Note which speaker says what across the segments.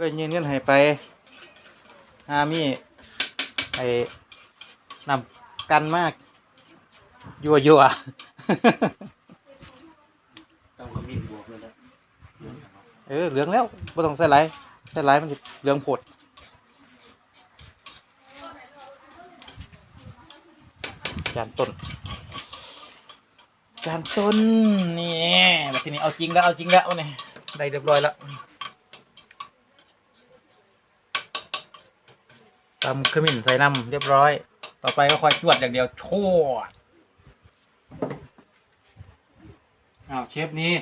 Speaker 1: ก็ยืนเงินให้ไปหามีไอ้นำกันมาก ยัวยัว
Speaker 2: ต้องขมิ้นบวกเลยนะ
Speaker 1: เออเหลืองแล้วไม่ต้องใส่ไหลายใส่ไหลายมันจะเหลืองโผดจานต้นจานต้นนี่แบบทีนี้เอาจริงแล้วเอาจริงแล้วเนี่ยได้เรียบร้อยแล้วำขมิ้นใส่น้ำเรียบร้อย ต่อไปก็คอยจวดอย่างเดียวโชด
Speaker 2: อ้าวเชฟนี้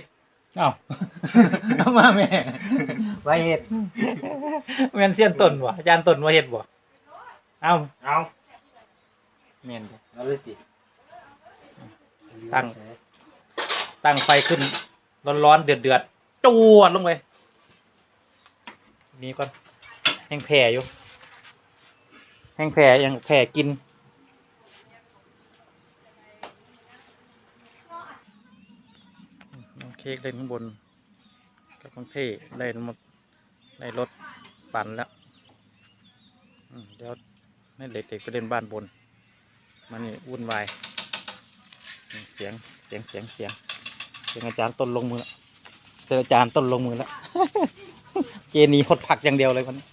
Speaker 1: เอ้าเอามาแม่ไว้เห็ดแม่นเสียนต้นบ่จานต้นว่าเห็ดบ่เอ้า
Speaker 2: เอา
Speaker 1: แม่นบ่
Speaker 2: เอาเลยสิ
Speaker 1: ตั้ง ตั้งไฟขึ้น ร้อนๆเดือดๆจวดลงไปนี่ก่อนแห้งแผ่อยู่ แห้งแผ่ยังแผ่กิน น้องเค้กเล่นข้างบน กับน้องเท่ไล่ลงมาไล่รถปั่นแล้วเดี๋ยวให้เด็กๆไปเล่นบ้านบน มันนี่วุ่นวาย เสียง เสียง เสียง เสียง เสียงอาจารย์ต้นลงมือแล้วเจออาจารย์ต้นลงมือแล้ว เจนีหดผักอย่างเดียวเลยคนนี้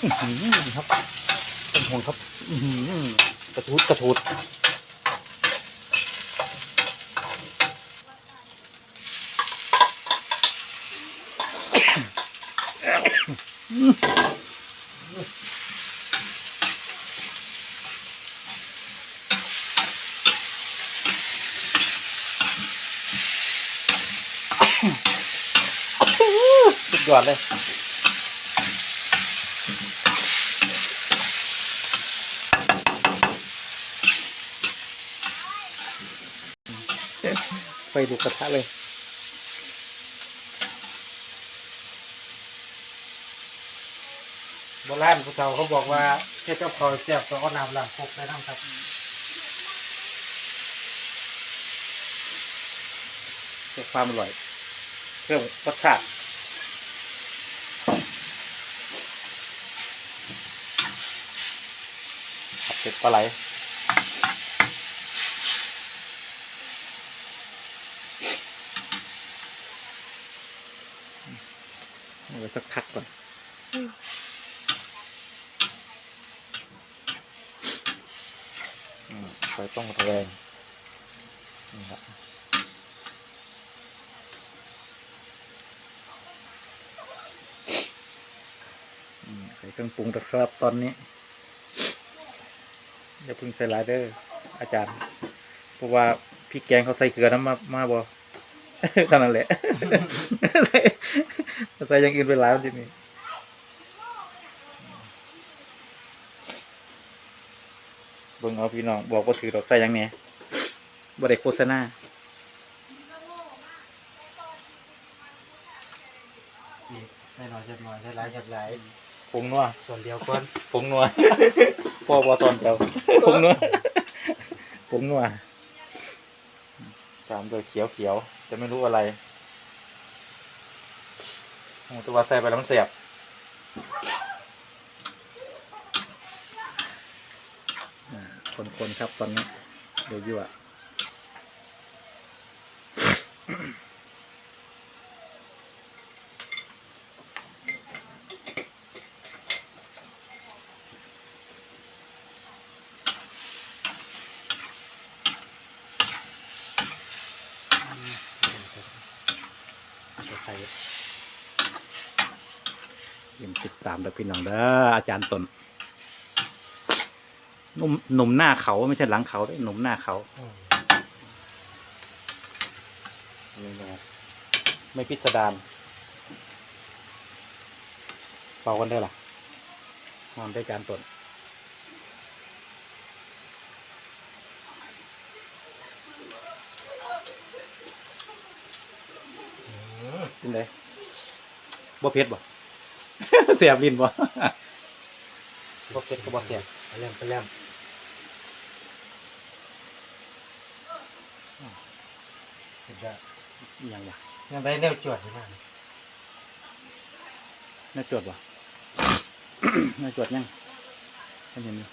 Speaker 1: ครับต้นห่วงครับกระทูดกระทูดสุดยอดเลย ไปดูกระทะเลย
Speaker 2: โบราณผู้เฒ่าเขาบอกว่าแค่เจ้าคอยแซ่บต้องเอาน้ำล้างพกไปน้ำครับ
Speaker 1: เพื่อความอร่อยเพิ่มรสชาติผัดเผ็ดปลาไหล เอาไว้สักพักก่อนไฟต้องแรงนี่ครับใส่เครื่องปรุงนะครับตอนนี้อย่าเพึ่งใส่หลายเด้ออาจารย์ เพราะว่าพริกแกงเขาใส่เกลือน้ำมามาบ่ เท่านั้นแหละใส่ใส่อย่างอื่นไปหลายวันทีนี้เบิ่งเอาพี่น้องบอกว่าถือดอกใส่หยังไงบ่ได้โฆษณา
Speaker 2: นี่ใส่หน่อยเจ็บหน่อยใส่หลายเจ็บหลาย
Speaker 1: ผงนัว
Speaker 2: ส่วนเดียวก่อน
Speaker 1: ผงนัวพ่อพอตอนเดียวผงนัวผงนัว ตามด้วยเขียวเขียวๆจะไม่รู้อะไรตัวใส่ไปแล้วมันเสียบคนๆครับตอนนี้เดี๋ยวยั่ว จะใส่ยิมติดตามเด้อพี่น้องเด้ออาจารย์ตนหนุ่มหนุ่มหน้าเขาไม่ใช่หลังเขาเด้อหนุ่มหน้าเขา
Speaker 2: อืม
Speaker 1: นี่นะครับไม่พิสดารเป่ากันได้อล่ะนอนได้การตน
Speaker 2: อืม
Speaker 1: กินเลยบ่เผ็ดบ่ เสียบลิ้นบ่ บ่เผ็ดก็บ่เสียบ
Speaker 2: ไปเริ่มไปเริ่มสุดยอด
Speaker 1: อหย่างวะ
Speaker 2: ยังได้เร็วจวดใช่ไหม
Speaker 1: น่าจวดวะน่าจวดยังไม่เห็นอยู่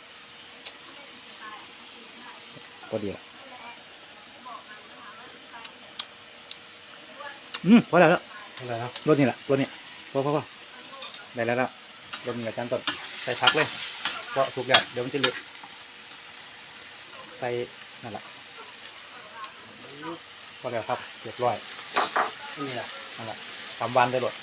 Speaker 1: พอดีละอืมพอแล้วแล้ว
Speaker 2: อะไรนะ
Speaker 1: รถนี่แหละรถนี่พอพอพอได้แล้วแล้วรถนี่อาจารย์ต้นใส่พักเลยเพราะถูกแล้วเดี๋ยวมันจะเละใส่นั่นแหละพอแล้วครับเรียบร้อย
Speaker 2: นี่แหละ
Speaker 1: นั่นแหละทำวันได้รถ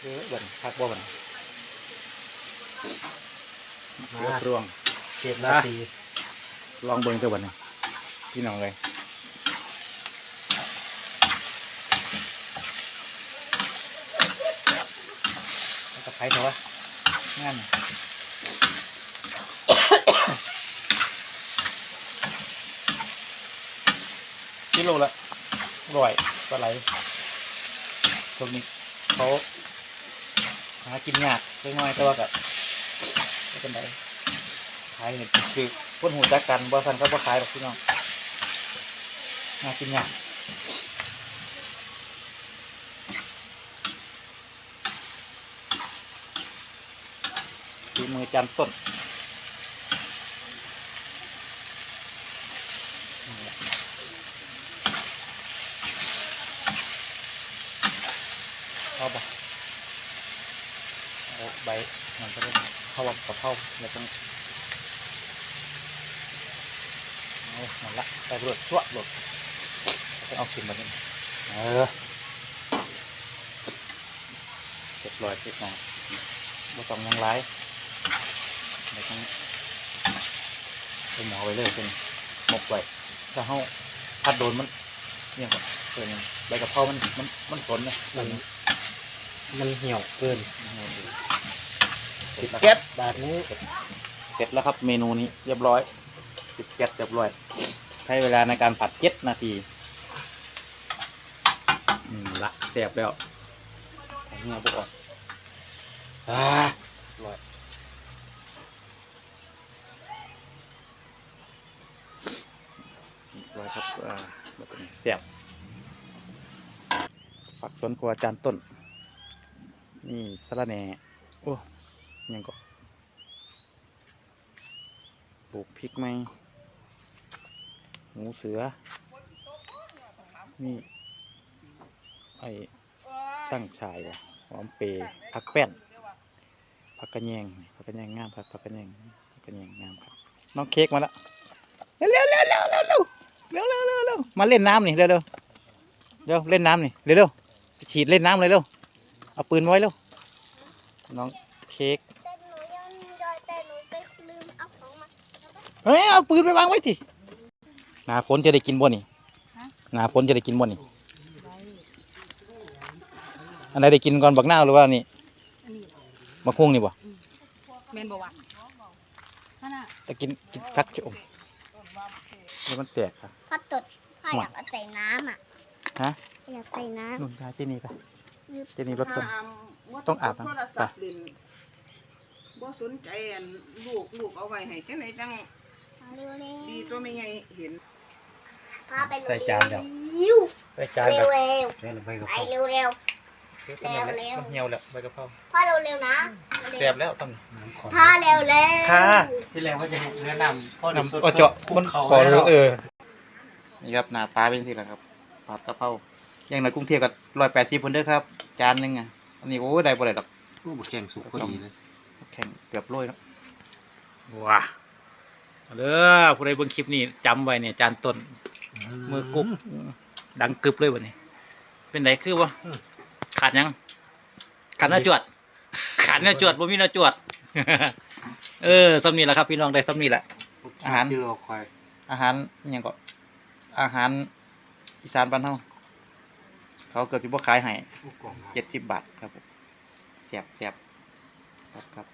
Speaker 1: เออเบิ่นพักบ่เบิ่นเรียบรวง
Speaker 2: เจ็ดนาที
Speaker 1: ลองเบิ่งตัวบัดนี้พี่น้องเลยเอาตะไคร้เถอะวะงั้นกิโลละร้อยปลาไหลตรงนี้เขาหากินยากเล็กน้อยแต่ว่ากับไม่เป็นไร ขายนี่คือคนหูจักกันบ่สันก็บ่ขายหรอกพี่น้องหากินยากฝีมือจานต้นเอาบ่เอาใบมันจะได้เข้ากับเข้าแล้วต้อง เอาหมดละไปรวดชั่วรวดจะเอาขึ้นมาเนี่ยเออเจ็บรอยเจ็บหนาบ่ต้องยังร้ายไม่ต้องเอาหมอไว้เลยเป็นหมกไว้ถ้าเขาพัดโดนมันเนี่ยก่อนเออนใบกะเพรามันมันมันสนเนี่ย
Speaker 2: มันมันเหี่ยวเกิน
Speaker 1: ติด
Speaker 2: แก๊สบาทนี้
Speaker 1: เสร็จแล้วครับเมนูนี้เรียบร้อย ติดแก๊สเรียบร้อยใช้เวลาในการผัดเจ็ดนาทีอืมละแสบแล้วอันนี้อาพวกออก
Speaker 2: อ่า
Speaker 1: ร้อยร้อยครับอ่าแบบนี้แสบฝักสวนครัวจานต้น นี่สะระแหน่โอ้ยังก็ปลูกพริกไหม หมูเสือ นี่ ไอ้ตั้งชายวะหอมเปรย์ผักแป้นผักกระแยงผักกระแยงงามครับผักกระแยงผักกระแยงงามครับ น้องเค้กมาแล้วเร็วเร็วเร็วเร็วเร็วเร็วเร็วเร็วเร็วเร็วมาเล่นน้ำนี่เร็วเร็วเร็วเล่นน้ำนี่เร็วเร็วฉีดเล่นน้ำเลยเร็วเอาปืนไว้เร็วน้องเค้ก
Speaker 3: แต่หนูยังยอยแต่หนูไปลืมเอาของมา
Speaker 1: เฮ้ยเอาปืนไปวางไว้ที หนาฝนจะได้กินบ่นี่หนาฝนจะได้กินบ่นี่อันไหนได้กินก่อนบักหน้าวหรือว่านี่มะฮุ่งนี่บ่
Speaker 4: แม่นบ่วะนั่นน่ะ
Speaker 1: จะกินกินพักชมแล้วมันแตกครับ
Speaker 3: พ่อตดพ่ออยากเอาใส่น้ำอะ
Speaker 1: ฮะ
Speaker 3: อยากใส่น้
Speaker 1: นุ่นยาที่นี่ปะำที่นี่รถต้น
Speaker 4: บ่
Speaker 1: ต้องอาบน้ำ
Speaker 4: โทรศัพท์เล่นบ่สนใจอันลูกลูกเอาไว้ให้จังไดจัง
Speaker 3: เร็วเร็ว
Speaker 4: ดีตัวไม่ไงเห็น
Speaker 3: พาไปเร็ว
Speaker 1: ใส่จานเดี๋ยว
Speaker 3: เร็ว
Speaker 1: ไปจาน
Speaker 3: เร็
Speaker 1: แบ
Speaker 3: ว
Speaker 1: บ
Speaker 3: เร็ว
Speaker 2: นี่ใบกะ
Speaker 3: ไป
Speaker 2: เพรา
Speaker 3: เร็วเร็ว
Speaker 1: มัน
Speaker 3: เร็ว
Speaker 1: เหี่ยวแล้วใบกะเพรา
Speaker 3: พ่อเร็วเร็วนะ
Speaker 1: แสบแล้วต้อง
Speaker 2: น้ำขอน
Speaker 3: พ่อเร็วเร็ว
Speaker 1: ค่ะ
Speaker 2: ที่แรกว่าจะให้แนะนำพ่อ
Speaker 1: น้ำก็เจาะมันขอรู้เออ นี่ครับหน้าตาเป็นสิแหละครับผัดกะเพราอย่างในกรุงเทพก็ร้อยแปดสิบคนเด้อครับ จานหนึงอะอันนี้โอ้ยได้บ่ได้ดอก
Speaker 2: ผู้บุกแข่งสุกพอดีนะ
Speaker 1: แข่งเกือบโรยแล้วว้าเอาเด้อผู้ใดเบิ่งคลิปนี้จำไว้เนี่ยจานต้น มือกุบดังกึบเลยวันนี้ เป็นไหนคือวะ
Speaker 2: อืม
Speaker 1: ขาดยัง ขาดเนื้อจวด ขาดเนื้อจวดบ่มีเนื้อจวด เออซ้ำนี่แหละครับ พี่น้องได้ซ้ำนี่แหละ อาหาร
Speaker 2: ที่เราคอย
Speaker 1: อาหารอิหยังก็ อาหารอีสานบ้านเฮาเขาเกิดสิบ่ขายให้
Speaker 2: ผู้กอง
Speaker 1: เจ็ดสิบบาทครับผมแซ่บแซ่บครับครับ